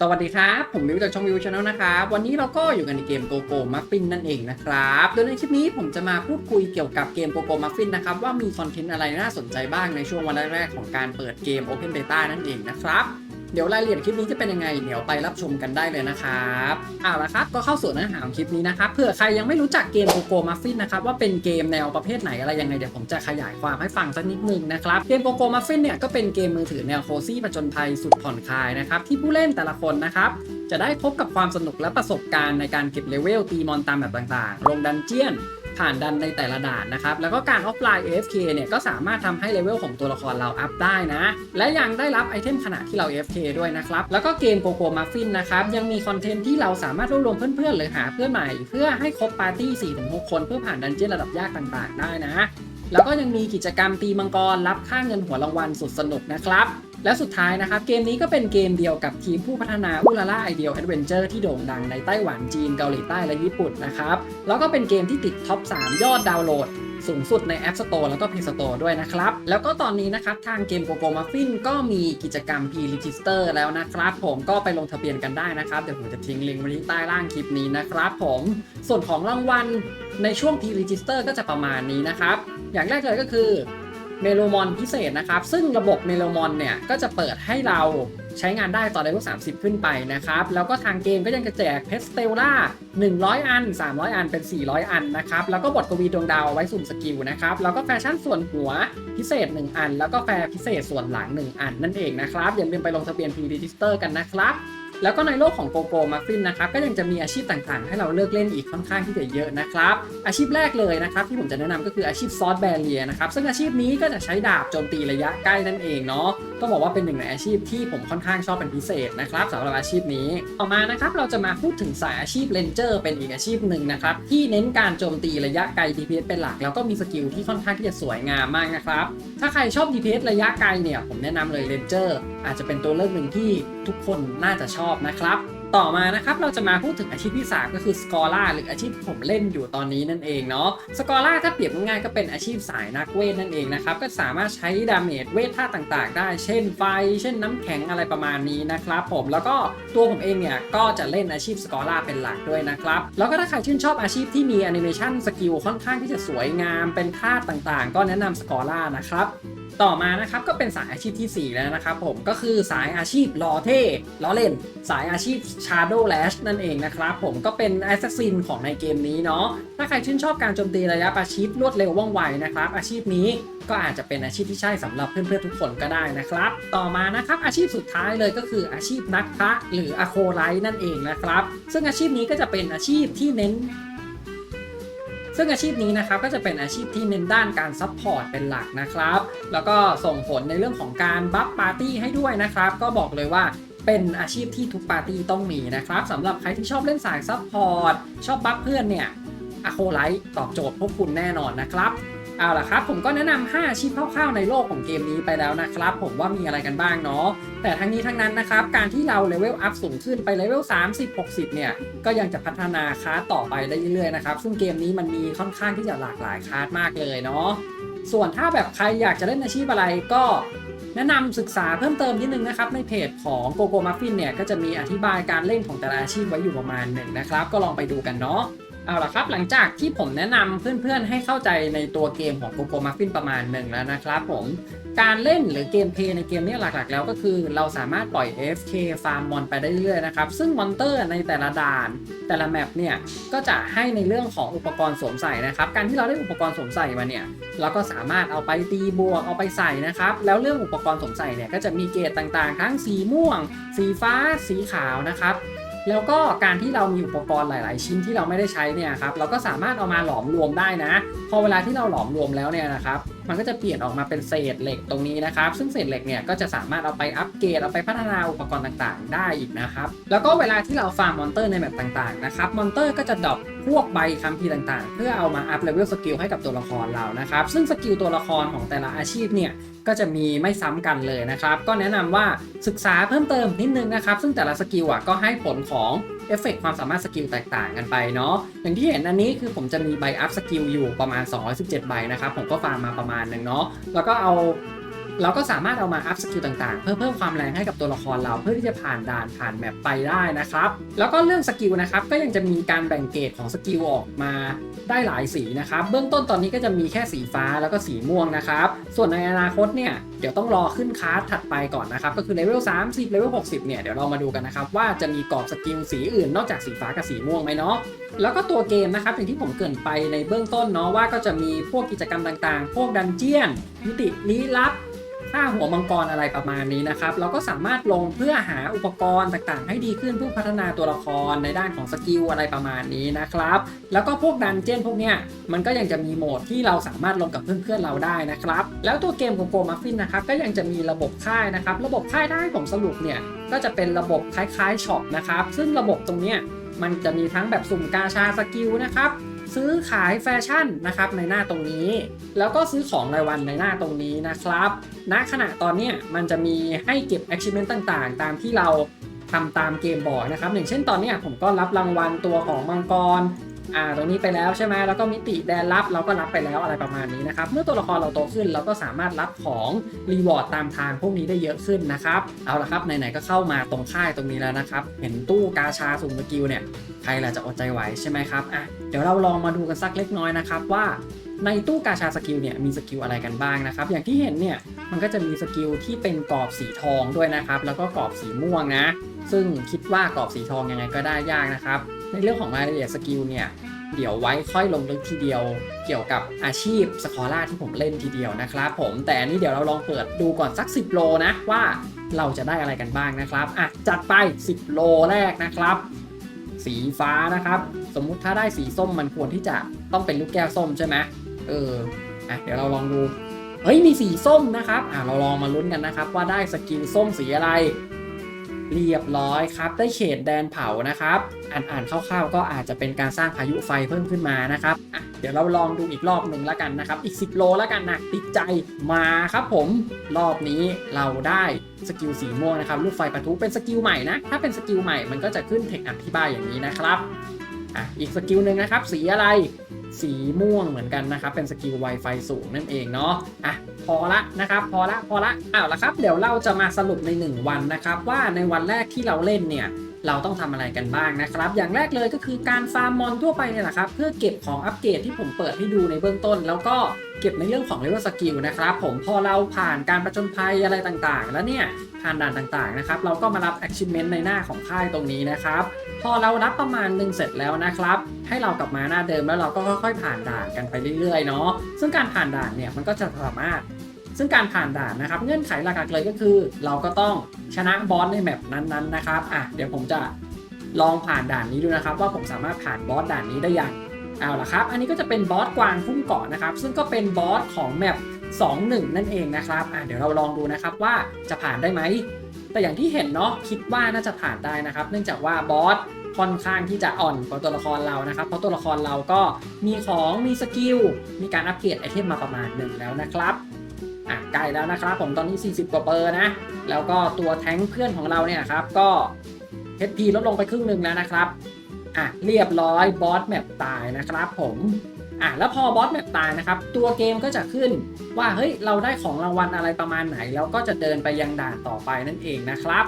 สวัสดีครับ ผมมิวจากช่องมิวชาแนลนะครับ วันนี้เราก็อยู่กันในเกมโกโก้มัฟฟินนั่นเองนะครับ โดยในคลิปนี้ผมจะมาพูดคุยเกี่ยวกับเกมโกโก้มัฟฟินนะครับ ว่ามีคอนเทนต์อะไรน่าสนใจบ้างในช่วงวันแรกๆของการเปิดเกม Open Beta นั่นเองนะครับ เดี๋ยวรายละเอียดคลิปนี้จะเป็นยังไง เดี๋ยวไปรับชมกันได้เลยนะครับเอาละครับก็เข้าสู่เนื้อหาของคลิปนี้นะครับเผื่อใครยังไม่รู้จักเกมโกโกมัฟฟินนะครับว่าเป็นเกมแนวประเภทไหนอะไรยังไงเดี๋ยวผมจะขยายความให้ฟังสักนิดนึงนะครับเกมโกโกมัฟฟินเนี่ยก็เป็นเกมมือถือแนวโคซี่ผจญภัยสุดผ่อนคลายนะครับที่ผู้เล่นแต่ละคนนะครับจะได้พบกับความสนุกและประสบการณ์ในการเก็บเลเวลตีมอนตามแบบต่างๆ ลงดันเจียน ผ่านดันในแต่ละด่านนะครับ แล้วก็การออฟไลน์ AFK เนี่ยก็สามารถทำให้เลเวลของตัวละครเราอัพได้นะ และยังได้รับไอเทมขณะที่เรา AFK ด้วยนะครับ แล้วก็เกมโกโก้มัฟฟินนะครับยังมีคอนเทนต์ที่เราสามารถรวบรวมเพื่อนๆ หรือหาเพื่อนใหม่ เพื่อให้ครบปาร์ตี้4-6 คนเพื่อผ่านดันเจี้ยนระดับยากต่างๆ ได้นะแล้วก็ยังมีกิจกรรมตีมังกรรับค่าเงินหัวรางวัลสุดสนุกนะครับ และสุดท้ายนะครับ เกมนี้ก็เป็นเกมเดียวกับทีมผู้พัฒนาอุลาล่าไอเดียลแอดเวนเจอร์ที่โด่งดังในไต้หวันจีนเกาหลีใต้และญี่ปุ่นนะครับ แล้วก็เป็นเกมที่ติดท็อป 3 ยอดดาวน์โหลดสูงสุดใน App Store แล้วก็ Play Store ด้วยนะครับ แล้วก็ตอนนี้นะครับ ทางเกมโกโกมัฟฟินก็มีกิจกรรม P-Register แล้วนะครับ ผมก็ไปลงทะเบียนกันได้นะครับ เดี๋ยวผมจะทิ้งลิงก์ไว้ที่ใต้ล่างคลิปนี้นะครับผม ส่วนของรางวัลในช่วง P-Register ก็จะประมาณนี้นะครับ อย่างแรกเลยก็คือ เมโลมอนพิเศษนะครับ ซึ่งระบบเมโลมอนเนี่ย ก็จะเปิดให้เราใช้งานได้ต่อเลเวล30 ขึ้นไปนะครับ แล้วก็ทางเกมก็ยังจะแจกเพสเตลล่า100 อัน 300 อันเป็น 400 อันนะครับ แล้วก็บทกวีดวงดาวไว้สุ่มสกิลนะครับ แล้วก็แฟชั่นส่วนหัวพิเศษ 1 อัน แล้วก็แฟร์พิเศษส่วนหลัง 1 อันนั่นเองนะครับ อย่าลืมไปลงทะเบียน P-Register กันนะครับ แล้วก็ในโลกของโกโก้มัฟฟินนะครับก็ยังจะมีอาชีพต่างๆ ให้เราเลือกเล่นอีกค่อนข้างที่จะเยอะนะครับ อาชีพแรกเลยนะครับที่ผมจะแนะนำก็คืออาชีพซอสแบเรียนะครับซึ่งอาชีพนี้ก็จะใช้ดาบโจมตีระยะใกล้นั่นเองเนาะต้องบอกว่าเป็นหนึ่งในอาชีพที่ผมค่อนข้างชอบเป็นพิเศษนะครับสำหรับอาชีพนี้ต่อมานะครับเราจะมาพูดถึงสายอาชีพเลนเจอร์เป็นอีกอาชีพหนึ่งนะครับที่เน้นการโจมตีระยะไกล DPS เป็นหลัก แล้วก็มีสกิลที่ค่อนข้างที่จะสวยงามมากนะครับถ้าใครชอบ DPS ระยะไกลเนี่ยผมแนะนำเลยเลนเจอร์ อาจจะเป็นตัวเลือกหนึ่งที่ทุกคนน่าจะชอบนะครับ ต่อมานะครับเราจะมาพูดถึงอาชีพที่ 3 ก็คือสกอร่าหรืออาชีพที่ผมเล่นอยู่ตอนนี้นั่นเองเนาะสกอร่าถ้าเปรียบง่ายๆก็เป็นอาชีพสายนักเวทนั่นเองนะครับก็สามารถใช้ดาเมจเวทท่าต่างๆ ได้ เช่นไฟ เช่นน้ำแข็งอะไรประมาณนี้นะครับผมแล้วก็ตัวผมเองเนี่ยก็จะเล่นอาชีพสกอร่าเป็นหลักด้วยนะครับแล้วก็ถ้าใครชื่นชอบอาชีพที่มีแอนิเมชันสกิลค่อนข้างที่จะสวยงามเป็นท่าต่างๆ ก็แนะนำสกอร่านะครับ ต่อมานะครับก็เป็นสายอาชีพทีสี่ 4 แล้วนะครับผมก็คือสายอาชีพลอเท่ล้อเล่น สายอาชีพ Shadow Lash นั่นเองนะครับผมก็เป็นแอสซัสซินของในเกมนี้เนาะถ้าใครชื่นชอบการโจมตีระยะประชิดรวดเร็วว่องไวนะครับ อาชีพนี้ก็อาจจะเป็นอาชีพที่ใช่สำหรับเพื่อนๆทุกคนก็ได้นะครับ ต่อมานะครับอาชีพสุดท้ายเลยก็คืออาชีพนักพระหรืออะโคไลท์นั่นเองนะครับ ซึ่งอาชีพนี้ก็จะเป็นอาชีพที่เน้น ซึ่งอาชีพนี้นะครับก็จะเป็นอาชีพที่เน้นด้านการซัพพอร์ตเป็นหลักนะครับ แล้วก็ส่งผลในเรื่องของการบัฟปาร์ตี้ให้ด้วยนะครับ ก็บอกเลยว่าเป็นอาชีพที่ทุกปาร์ตี้ต้องมีนะครับสำหรับใครที่ชอบเล่นสายซัพพอร์ตชอบบัฟเพื่อนเนี่ยอะโคไลท์ตอบโจทย์พวกคุณแน่นอนนะครับ เอาล่ะครับ ผมก็แนะนำ5อาชีพคร่าวๆในโลกของเกมนี้ไปแล้วนะครับ ผมว่ามีอะไรกันบ้างเนาะแต่ทั้งนี้ทั้งนั้นนะครับ การที่เราเลเวลอัพสูงขึ้นไปเลเวล30 60 เนี่ย ก็ยังจะพัฒนาคลาสต่อไปได้เรื่อยๆนะครับ ซึ่งเกมนี้มันมีค่อนข้างที่จะหลากหลายคลาสมากเลยเนาะส่วนถ้าแบบใครอยากจะเล่นอาชีพอะไรก็แนะนำศึกษาเพิ่มเติมนิดนึงนะครับ ในเพจของ Gogo Muffin เนี่ย ก็จะมีอธิบายการเล่นของแต่ละอาชีพไว้อยู่ประมาณหนึ่งนะครับ ก็ลองไปดูกันเนาะ เอาล่ะครับหลังจากที่ผมแนะนำเพื่อนๆ ให้เข้าใจในตัวเกมของ Gogo Muffin ประมาณหนึ่งแล้วนะครับผมการเล่นหรือเกมเพย์ในเกมนี้หลักๆ แล้วก็คือเราสามารถปล่อย F K ฟาร์มมอนไปได้เรื่อยๆนะครับ ซึ่งมอนเตอร์ในแต่ละด่าน แต่ละแมปเนี่ย ก็จะให้ในเรื่องของอุปกรณ์สวมใส่นะครับ การที่เราได้อุปกรณ์สวมใส่มาเนี่ย เราก็สามารถเอาไปตีบวกเอาไปใส่นะครับ แล้วเรื่องอุปกรณ์สวมใส่เนี่ยก็จะมีเกรดต่างๆ ทั้งสีม่วง สีฟ้า สีขาวนะครับ แล้วก็การที่เรามีอุปกรณ์หลาย ๆ ชิ้นที่เราไม่ได้ใช้เนี่ยครับเราก็สามารถเอามาหลอมรวมได้นะ พอเวลาที่เราหลอมรวมแล้วเนี่ยนะครับ มันก็จะเปลี่ยนออกมาเป็นเศษเหล็กตรงนี้นะครับ ซึ่งเศษเหล็กเนี่ยก็จะสามารถเอาไปอัปเกรดเอาไปพัฒนาอุปกรณ์ต่างๆ ได้อีกนะครับ แล้วก็เวลาที่เราฟาร์มมอนเตอร์ในแบบต่างๆนะครับมอนเตอร์ก็จะดรอปพวกใบคัมภีร์ต่างๆ เพื่อเอามาอัพเลเวลสกิลให้กับตัวละครเรานะครับ ซึ่งสกิลตัวละครของแต่ละอาชีพเนี่ยก็จะมีไม่ซ้ำกันเลยนะครับ ก็แนะนำว่าศึกษาเพิ่มเติมนิดนึงนะครับ ซึ่งแต่ละสกิลอะก็ให้ผลของ เอฟเฟกความสามารถสกิลแตกต่างกันไปเนาะอย่างที่เห็นอันนี้คือผมจะมีใบอัพสกิลอยู่ประมาณ 217 ใบนะครับ ผมก็ฟาร์มมาประมาณหนึ่งเนาะแล้วก็เอาเราก็สามารถเอามาอัพสกิลต่างๆ เพื่อเพิ่มความแรงให้กับตัวละครเราเพื่อที่จะผ่านด่านผ่านแมปไปได้นะครับ แล้วก็เรื่องสกิลนะครับก็ยังจะมีการแบ่งเกรดของสกิลออกมา ได้หลายสีนะครับ เบื้องต้นตอนนี้ก็จะมีแค่สีฟ้าแล้วก็สีม่วงนะครับ ส่วนในอนาคตเนี่ยเดี๋ยวต้องรอขึ้นคลาสถัดไปก่อนนะครับ ก็คือเลเวล30เลเวล60 เนี่ยเดี๋ยวเรามาดูกันนะครับ ว่าจะมีกรอบสกิลสีอื่นนอกจากสีฟ้ากับสีม่วงไหมเนาะแล้วก็ตัวเกมนะครับอย่างที่ผมเกรินไปในเบื้องต้นเนาะว่าก็จะมีพวกกิจกรรมต่างๆ พวกดันเจียนมิติลี้ลับ ฆ่าหัวมังกรอะไรประมาณนี้นะครับ เราก็สามารถลงเพื่อหาอุปกรณ์ต่างๆ ให้ดีขึ้นเพื่อพัฒนาตัวละครในด้านของสกิลอะไรประมาณนี้นะครับ แล้วก็พวกดันเจียนพวกเนี้ยมันก็ยังจะมีโหมดที่เราสามารถลงกับเพื่อนๆเราได้นะครับ แล้วตัวเกมของโกมัฟฟินนะครับก็ยังจะมีระบบค่ายนะครับ ระบบค่ายได้ผมสรุปเนี่ยก็จะเป็นระบบคล้ายๆช็อปนะครับซึ่งระบบตรงเนี้ยมันจะมีทั้งแบบสุ่มกาชาสกิลนะครับ ซื้อขายแฟชั่นนะครับในหน้าตรงนี้ แล้วก็ซื้อของรายวันในหน้าตรงนี้นะครับณขณะตอนนี้มันจะมีให้เก็บ achievement ต่างๆ ตามที่เราทำตามเกมบอกนะครับอย่างเช่นตอนนี้ผมก็รับรางวัลตัวของมังกร อ่าตรงนี้ไปแล้วใช่ไหมแล้วก็มิติแดนรับเราก็รับไปแล้วอะไรประมาณนี้นะครับ เมื่อตัวละครเราโตขึ้นเราก็สามารถรับของรีวอร์ดตามทางพวกนี้ได้เยอะขึ้นนะครับ เอาละครับไหนๆก็เข้ามาตรงค่ายตรงนี้แล้วนะครับ เห็นตู้กาชาสุ่มสกิลเนี่ยใครล่ะจะอดใจไหวใช่ไหมครับอะเดี๋ยวเราลองมาดูกันสักเล็กน้อยนะครับว่า ในตู้กาชาสกิลเนี่ยมีสกิลอะไรกันบ้างนะครับ อย่างที่เห็นเนี่ยมันก็จะมีสกิลที่เป็นกรอบสีทองด้วยนะครับ แล้วก็กรอบสีม่วงนะ ซึ่งคิดว่ากรอบสีทองยังไงก็ได้ยากนะครับ ในเรื่องของรายละเอียดสกิลเนี่ยเดี๋ยวไว้ค่อยลงลึกทีเดียว เกี่ยวกับอาชีพสคอร่าที่ผมเล่นทีเดียวนะครับผมแต่นนี้เดี๋ยวเราลองเปิดดูก่อนสัก 10 โลนะว่าเราจะได้อะไรกันบ้างนะครับอะจัดไป 10 โลแรกนะครับ สีฟ้านะครับ สมมุติถ้าได้สีส้มมันควรที่จะต้องเป็นลูกแก้วส้มใช่ไหม เอออะเดี๋ยวเราลองดูเฮ้ยมีสีส้มนะครับอะเราลองมาลุ้นกันนะครับ ว่าได้สกิลส้มสีอะไร เรียบร้อยครับ ได้เขตแดนเผานะครับ อ่านอ่านคร่าวๆ ก็อาจจะเป็นการสร้างพายุไฟเพิ่มขึ้นมานะครับอะเดี๋ยวเราลองดูอีกรอบหนึ่งแล้วกันนะครับ อีก 10 โลแล้วกันนะติดใจมาครับผมรอบนี้เราได้สกิลสีม่วงนะครับลูกไฟปะทุเป็นสกิลใหม่นะถ้าเป็นสกิลใหม่มันก็จะขึ้นเทคอธิบายอย่างนี้นะครับอะอีกสกิลหนึ่งนะครับ สีอะไร สีม่วงเหมือนกันนะครับ เป็นสกิล Wi-Fi สูงนั่นเองเนาะอะพอละนะครับ พอละพอละอ้าวละครับ เดี๋ยวเราจะมาสรุปใน 1 วันนะครับ ว่าในวันแรกที่เราเล่นเนี่ยเราต้องทำอะไรกันบ้างนะครับ อย่างแรกเลยก็คือการฟาร์มมอนทั่วไปเนี่ยแหละครับ เพื่อเก็บของอัปเกรดที่ผมเปิดให้ดูในเบื้องต้น แล้วก็เก็บในเรื่องของเลเวลสกิลนะครับ ผมพอเราผ่านการประจนภัยอะไรต่างๆ แล้วเนี่ย ผ่านด่านต่างๆนะครับ เราก็มารับ achievement ในหน้าของค่ายตรงนี้นะครับ พอเรารับประมาณหนึ่งเสร็จแล้วนะครับ ให้เรากลับมาหน้าเดิมแล้วเราก็ค่อยๆผ่านด่านกันไปเรื่อยๆเนาะซึ่งการผ่านด่านเนี่ยมันก็จะสามารถซึ่งการผ่านด่านนะครับ เงื่อนไขหลักๆเลยก็คือ เราก็ต้องชนะบอสในแมปนั้นๆนะครับอะเดี๋ยวผมจะลองผ่านด่านนี้ดูนะครับ ว่าผมสามารถผ่านบอสด่านนี้ได้อย่าง เอาละครับ อันนี้ก็จะเป็นบอสกวางพุ่งเกาะนะครับ ซึ่งก็เป็นบอสของแมป2-1 นั่นเองนะครับอะเดี๋ยวเราลองดูนะครับว่าจะผ่านได้ไหม แต่อย่างที่เห็นเนาะคิดว่าน่าจะผ่านได้นะครับ เนื่องจากว่าบอสค่อนข้างที่จะอ่อนกว่าตัวละครเรานะครับ เพราะตัวละครเราก็มีของมีสกิล มีการอัปเกรดไอเทมมาประมาณหนึ่งแล้วนะครับอะใกล้แล้วนะครับ ผมตอนนี้ 40 กว่าเปอร์นะ แล้วก็ตัวแท้งเพื่อนของเราเนี่ยครับก็ HP ลดลงไปครึ่งหนึ่งแล้วนะครับ อะเรียบร้อยบอสแมปตายนะครับผมอะแล้วพอบอสแมปตายนะครับ ตัวเกมก็จะขึ้นว่าเฮ้ยเราได้ของรางวัลอะไรประมาณไหน แล้วก็จะเดินไปยังด่านต่อไปนั่นเองนะครับ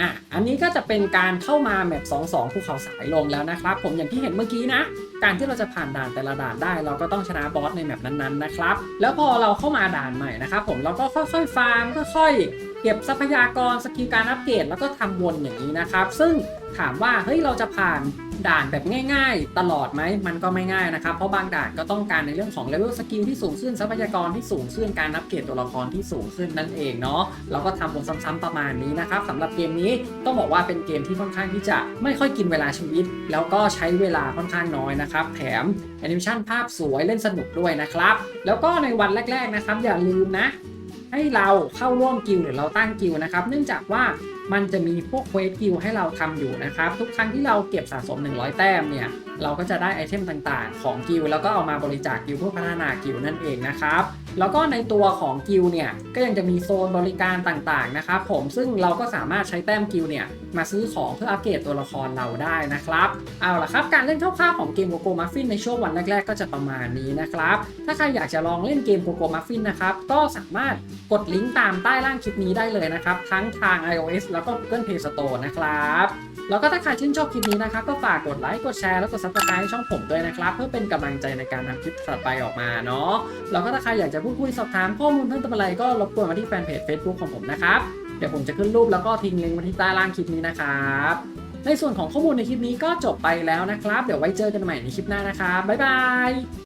อะอันนี้ก็จะเป็นการเข้ามาแมป2-2ภูเขาสายลมแล้วนะครับ ผมอย่างที่เห็นเมื่อกี้นะ การที่เราจะผ่านด่านแต่ละด่านได้ เราก็ต้องชนะบอสในแมปนั้นๆนะครับ แล้วพอเราเข้ามาด่านใหม่นะครับผมเราก็ค่อยๆฟาร์มค่อยๆเก็บทรัพยากรสกิลการอัปเกรดแล้วก็ทำวนอย่างนี้นะครับ ซึ่ง ถามว่าเฮ้ยเราจะผ่านด่านแบบง่ายๆ ตลอดไหมมันก็ไม่ง่ายนะครับ เพราะบางด่านก็ต้องการในเรื่องของเลเวลสกิลที่สูงขึ้นทรัพยากรที่สูงขึ้นการอัปเกรดตัวละครที่สูงขึ้นนั่นเองเนาะเราก็ทำวนซ้ำๆประมาณนี้นะครับสำหรับเกมนี้ต้องบอกว่าเป็นเกมที่ค่อนข้างที่จะไม่ค่อยกินเวลาชีวิต แล้วก็ใช้เวลาค่อนข้างน้อยนะครับ แถมแอนิเมชันภาพสวยเล่นสนุกด้วยนะครับ แล้วก็ในวันแรก ๆนะครับ อย่าลืมนะให้เราเข้าร่วมกิลด์หรือเราตั้งกิลด์นะครับ เนื่องจากว่า มันจะมีพวกเควสกิลให้เราทำอยู่นะครับ ทุกครั้งที่เราเก็บสะสม 100 แต้มเนี่ย เราก็จะได้ไอเทมต่างๆ ของกิลแล้วก็เอามาบริจาคกิลเพื่อพัฒนากิลนั่นเองนะครับ แล้วก็ในตัวของกิลเนี่ยก็ยังจะมีโซนบริการต่างๆนะครับผมซึ่งเราก็สามารถใช้แต้มกิลเนี่ยมาซื้อของเพื่ออัปเกรดตัวละครเราได้นะครับ เอาล่ะครับการเล่นคร่าวๆของเกมโกโกมัฟฟินในช่วงวันแรกๆ ก็จะประมาณนี้นะครับ ถ้าใครอยากจะลองเล่นเกมโกโกมัฟฟินนะครับก็สามารถกดลิงก์ตามใต้ล่างคลิปนี้ได้เลยนะครับ ทั้งทาง iOS แล้วก็ Google Play Store นะครับแล้วก็ถ้าใครชื่นชอบคลิปนี้นะครับก็ฝากกดไลค์กดแชร์แล้วกด subscribe ช่องผมด้วยนะครับ เพื่อเป็นกำลังใจในการทำคลิปต่อไปออกมาเนาะแล้วก็ถ้าใครอยากจะพูดคุยสอบถามข้อมูลเพิ่มเติมอะไรก็รบกวนมาที่แฟนเพจ Facebook ของผมนะครับเดี๋ยวผมจะขึ้นรูปแล้วก็ทิ้งลิงก์ไว้ที่ใต้ล่างคลิปนี้นะครับในส่วนของข้อมูลในคลิปนี้ก็จบไปแล้วนะครับ เดี๋ยวไว้เจอกันใหม่ในคลิปหน้านะครับบ๊ายบาย